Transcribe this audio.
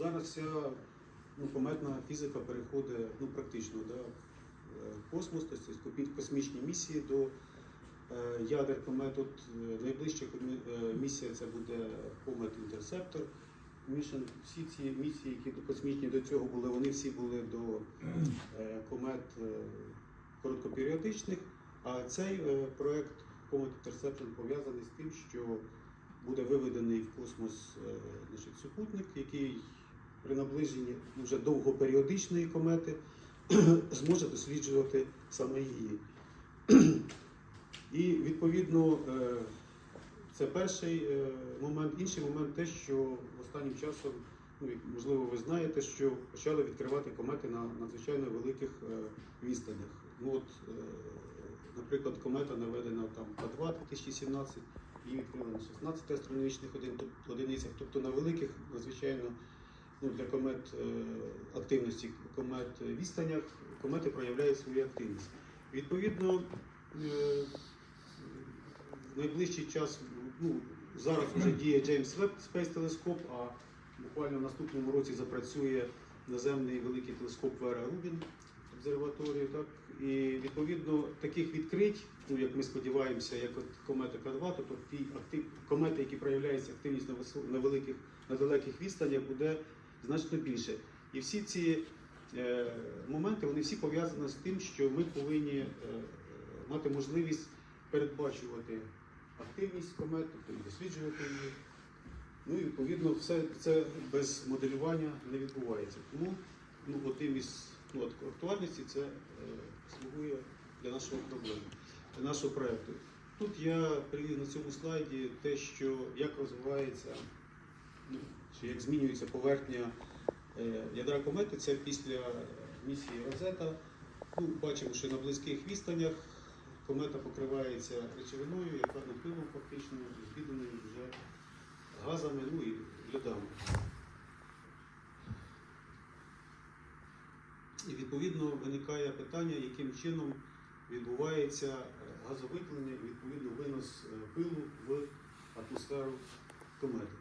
Зараз вся ну, кометна фізика переходить ну, практично да, в космос, тобто космі- космічні місії до е, ядер комет. От, е, найближча е, місія це буде Comet Interceptor. Mission. Всі ці місії, які до- космічні до цього були, вони всі були до е, комет е, короткоперіодичних. А цей е, Comet Interceptor пов'язаний з тим, що буде виведений в космос е, значить, супутник, який при наближенні вже довгоперіодичної комети зможе досліджувати саме її. І відповідно е, це перший е, момент. Інший момент те, що останнім часом, ну можливо, ви знаєте, що почали відкривати комети на надзвичайно великих е, відстанях. Ну от, наприклад, комета наведена там К2 2017, її відкрили на 16 астрономічних одиницях, тобто на великих, надзвичайно ну, для комет е, активності комет відстанях, комети проявляють свою активність. Відповідно, е, в найближчий час, ну, зараз вже діє Джеймс Веб Space Telescope, а буквально в наступному році запрацює наземний великий телескоп Вера Рубін обсерваторію. Так? І відповідно таких відкрить, ну як ми сподіваємося, як от комета К2, тобто ті актив, комети, які проявляються активність на, висо- на великих, на далеких відстанях, буде значно більше. І всі ці е, моменти вони всі пов'язані з тим, що ми повинні е, мати можливість передбачувати активність комет, тобто досліджувати її. Ну і відповідно все це без моделювання не відбувається. Тому ну, одним із ну, актуальності це е, слугує для нашого проблеми, для нашого проєкту. Тут я привів на цьому слайді те, що як розвивається, чи як змінюється поверхня е, ядра комети, це після місії Розета. Ну, бачимо, що на близьких відстанях комета покривається речовиною, яка напилом фактично з'єднаною вже газами, ну і льодами. І відповідно виникає питання, яким чином відбувається газовиплення і відповідно винос е, пилу в атмосферу комети.